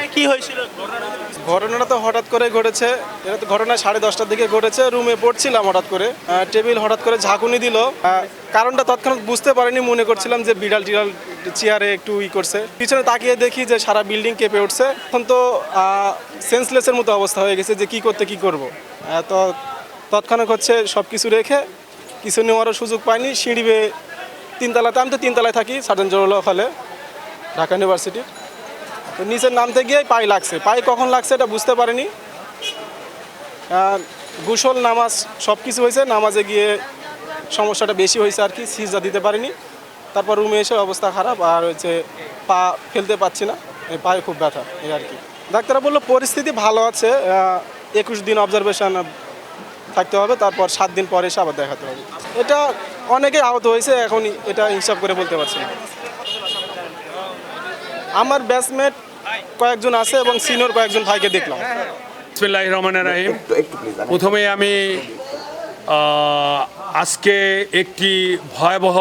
পায়ে কি হয়েছিল? ঘটনাটা তো হঠাৎ করে ঘটেছে। এটা তো ঘটনা সাড়ে দশটার দিকে ঘটেছে। রুমে পড়ছিলাম হঠাৎ করে। টেবিল হঠাৎ করে ঝাঁকুনি দিল। কারণটা তৎক্ষণাৎ বুঝতে পারিনি। মনে করছিলাম যে বিড়াল টিড়াল চেয়ারে একটু ই করছে। পিছনে তাকিয়ে দেখি যে সারা বিল্ডিং কেঁপে উঠছে। এখন তো সেন্সলেসের মতো অবস্থা হয়ে গেছে যে কি করতে, কি করব। তো তৎক্ষণাৎ হচ্ছে সব কিছু রেখে কিছু নেওয়ারও সুযোগ পাইনি। সিঁড়ি বেয়ে তিনতলাতে, আমি তো তিনতলায় থাকি সার্জন জরুল হলে, ঢাকা ইউনিভার্সিটির। তো নিচের নামতে গিয়ে পায়ে লাগছে। পায়ে কখন লাগছে এটা বুঝতে পারিনি। গুসল, নামাজ সব কিছু হয়েছে। নামাজে গিয়ে সমস্যাটা বেশি হয়েছে আর কি সিজা দিতে পারিনি। তারপর রুমে এসে অবস্থা খারাপ আর হচ্ছে পা ফেলতে পাচ্ছি না। পায়ে খুব ব্যথা, এই আর কি। ডাক্তাররা বলল পরিস্থিতি ভালো আছে একুশ দিন অবজারভেশন থাকতে হবে, তারপর সাত দিন পরে এসে আবার দেখাতে হবে। এটা অনেকে আহত হয়েছে, এখন এটা হিসাব করে বলতে পারছি না। আমার ব্যাচমেট কয়েকজন আছে এবং সিনিয়র কয়েকজন ভাইকে দেখলাম। বিসমিল্লাহ রহমান রাহিম প্রথমে আমি আজকে একটি ভয়াবহ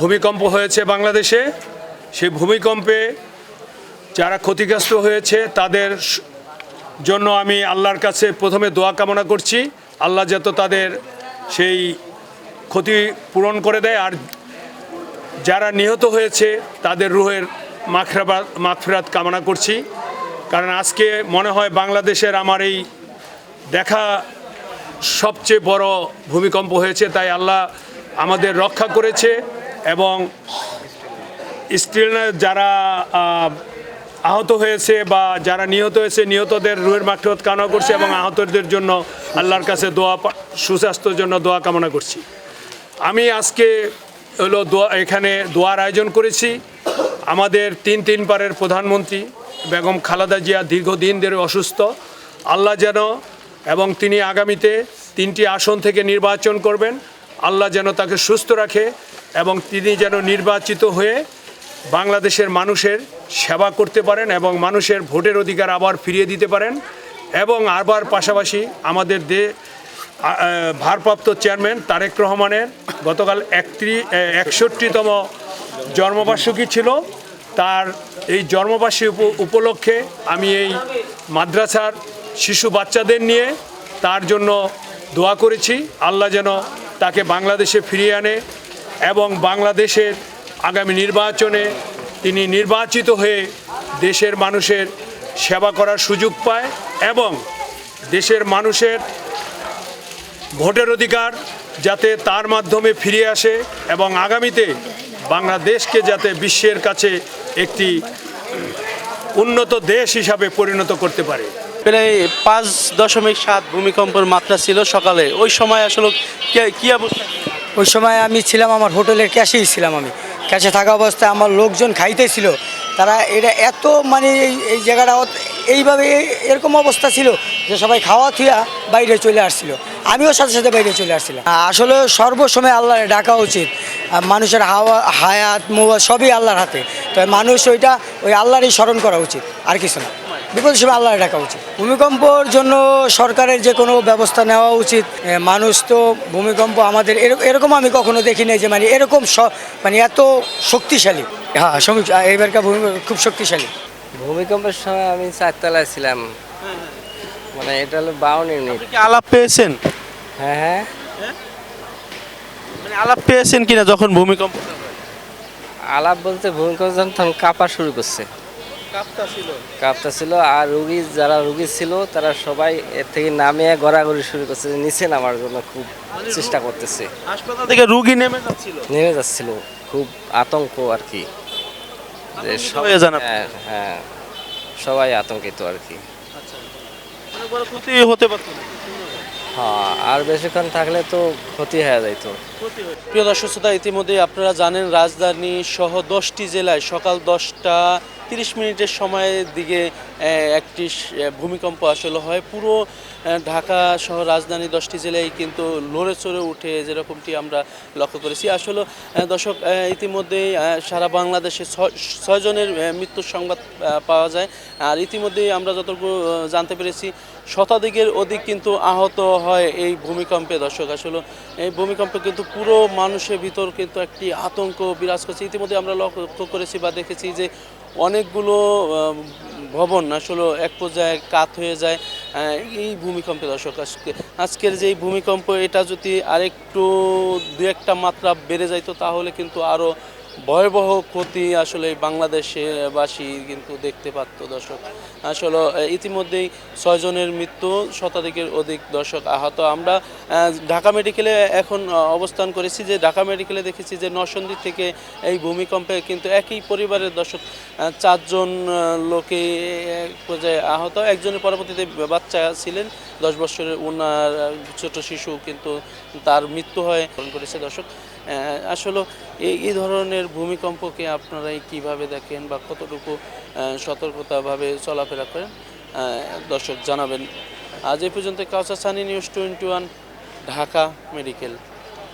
ভূমিকম্প হয়েছে বাংলাদেশে। সেই ভূমিকম্পে যারা ক্ষতিগ্রস্ত হয়েছে, তাদের জন্য আমি আল্লাহর কাছে প্রথমে দোয়া কামনা করছি। আল্লাহ যাতে তাদের সেই ক্ষতি পূরণ করে দেয়। আর যারা নিহত হয়েছে, তাদের রুহের মাখরাবাদ মাগফিরাত কামনা করছি। কারণ আজকে মনে হয় বাংলাদেশের আমার এই দেখা সবচেয়ে বড় ভূমিকম্প হয়েছে, তাই আল্লাহ আমাদের রক্ষা করেছে এবং স্টিল যারা আহত হয়েছে বা যারা নিহত হয়েছে, নিহতদের রুহের মাখরাত কামনা করছি এবং আহতদের জন্য আল্লাহর কাছে দোয়া, সুস্বাস্থ্যের জন্য দোয়া কামনা করছি। আমি আজকে হলো দোয়া, এখানে দোয়ার আয়োজন করেছি। আমাদের তিন তিন পারের প্রধানমন্ত্রী বেগম খালেদা জিয়া দীর্ঘদিন ধরে অসুস্থ। আল্লাহ যেন এবং তিনি আগামীতে তিনটি আসন থেকে নির্বাচন করবেন। আল্লাহ যেন তাকে সুস্থ রাখে এবং তিনি যেন নির্বাচিত হয়ে বাংলাদেশের মানুষের সেবা করতে পারেন এবং মানুষের ভোটের অধিকার আবার ফিরিয়ে দিতে পারেন এবং আবার পাশাপাশি আমাদের দে ভারপ্রাপ্ত চেয়ারম্যান তারেক রহমানের গতকাল একত্রি একষট্টিতম জন্মবার্ষিকী ছিল। তার এই জন্মবার্ষিকী উপ- উপলক্ষে আমি এই মাদ্রাসার শিশু বাচ্চাদের নিয়ে তার জন্য দোয়া করেছি। আল্লাহ যেন তাকে বাংলাদেশে ফিরিয়ে আনে এবং বাংলাদেশের আগামী নির্বাচনে তিনি নির্বাচিত হয়ে দেশের মানুষের সেবা করার সুযোগ পায় এবং দেশের মানুষের ভোটের অধিকার যাতে তার মাধ্যমে ফিরে আসে এবং আগামীতে বাংলাদেশকে যাতে বিশ্বের কাছে একটি উন্নত দেশ হিসাবে পরিণত করতে পারে। প্রায় পাঁচ দশমিক সাত ভূমিকম্পের মাত্রা ছিল সকালে। ওই সময় আসলে কে- কি অবস্থা? ওই সময় আমি ছিলাম আমার হোটেলের ক্যাশেই ছিলাম আমি। ক্যাশে থাকা অবস্থায় আমার লোকজন খাইতেছিল। তারা এটা এত মানে এই এই জায়গাটা এইভাবে এই- এরকম অবস্থা ছিল যে সবাই খাওয়া থুয়া বাইরে চলে আসছিল। আমিও সাথে সাথে বাইরে চলে আসছিলাম। আসলে সর্বসময় আল্লাহ ডাকা উচিত। মানুষের হাওয়া হায়াত মোয়া সবই আল্লাহর হাতে। তো মানুষ ওইটা ওই আল্লাহরই স্মরণ করা উচিত আর কিছু না। বিপদের সময় আল্লাহর ডাকা উচিত। ভূমিকম্পর জন্য সরকারের যে কোনো ব্যবস্থা নেওয়া উচিত। মানুষ তো ভূমিকম্প আমাদের এরক- এরকম আমি কখনো দেখি নাই যে মানে এরকম স- মানে এত শক্তিশালী। হ্যাঁ সমী- এবারকার ভূমিকম্প খুব শক্তিশালী। ভূমিকম্পের সময় আমি চারতলায় ছিলাম। মানে এটা হলো বাউন ইউনিট। আলাপ পেয়েছেন? হ্যাঁ হ্যাঁ। মানে আলাপ পেয়েছেন কিনা যখন ভূমিকম্প? আলাপ বলতে ভূমিকম্প যখন তখন কাঁপা শুরু করছে। কাঁপতা ছিল। কাঁপটা ছিল আর রুগী যারা রুগী ছিল তারা সবাই এর থেকে নামিয়ে গড়াগড়ি শুরু করছে যে নিচে নামার জন্য খুব চেষ্টা করতেছে। হাসপাতাল থেকে রুগী নেমে যাচ্ছিল। নেমে যাচ্ছিল খুব আতঙ্ক আর কি। যে সব- হয়ে যান আপনি? হ্যাঁ হ্যাঁ। সবাই আতঙ্কিত আর কি। অনেক বড় ক্ষতি হতে পারত হ্যাঁ আর বেশিক্ষণ থাকলে তো ক্ষতি হয়ে যাইতো প্রিয় দর্শক, শ্রোতা ইতিমধ্যে আপনারা জানেন রাজধানী সহ দশটি জেলায় সকাল দশটা তিরিশ মিনিটের সময়ের দিকে একটি ভূমিকম্প আসলে হয়। পুরো ঢাকা সহ রাজধানী দশটি জেলায় কিন্তু লড়ে চড়ে উঠে যেরকমটি আমরা লক্ষ্য করেছি। আসলে দর্শক ইতিমধ্যেই সারা বাংলাদেশে ছয়- ছয়জনের মৃত্যুর সংবাদ পাওয়া যায়। আর ইতিমধ্যেই আমরা যতটুকু জানতে পেরেছি, শতাধিকের অধিক কিন্তু আহত হয় এই ভূমিকম্পে দর্শক। আসলে, এই ভূমিকম্পে কিন্তু পুরো মানুষের ভিতর কিন্তু একটি আতঙ্ক বিরাজ করছে। ইতিমধ্যে আমরা লক্ষ্য করেছি বা দেখেছি যে অনেকগুলো ভবন আসলে এক পর্যায়ে কাত হয়ে যায় এই ভূমিকম্পে দর্শক, আজকে, আজকের যে ভূমিকম্প, এটা যদি আরেকটু দু একটা মাত্রা বেড়ে যাইতো, তাহলে কিন্তু আরও ভয়াবহ ক্ষতি আসলে বাংলাদেশবাসী কিন্তু দেখতে পারত দর্শক। আসলে ইতিমধ্যেই ছয়জনের মৃত্যু, শতাধিকের অধিক দর্শক আহত। আমরা ঢাকা মেডিকেলে এখন অবস্থান করেছি যে, ঢাকা মেডিকেলে দেখেছি যে নরসন্দী থেকে এই ভূমিকম্পে কিন্তু একই পরিবারের দর্শক চারজন লোকে পর্যায়ে আহত। একজনের পরবর্তীতে বাচ্চা ছিলেন, দশ বছরের ওনার ছোট শিশু কিন্তু তার মৃত্যু হয় করেছে দর্শক। আসলে এই ধরনের ভূমিকম্পকে আপনারাই কীভাবে দেখেন বা কতটুকু সতর্কতাভাবে চলাফেরা করেন? দর্শক জানাবেন। আজ এই পর্যন্ত কাউসা Sunny news twenty one, Dhaka medical.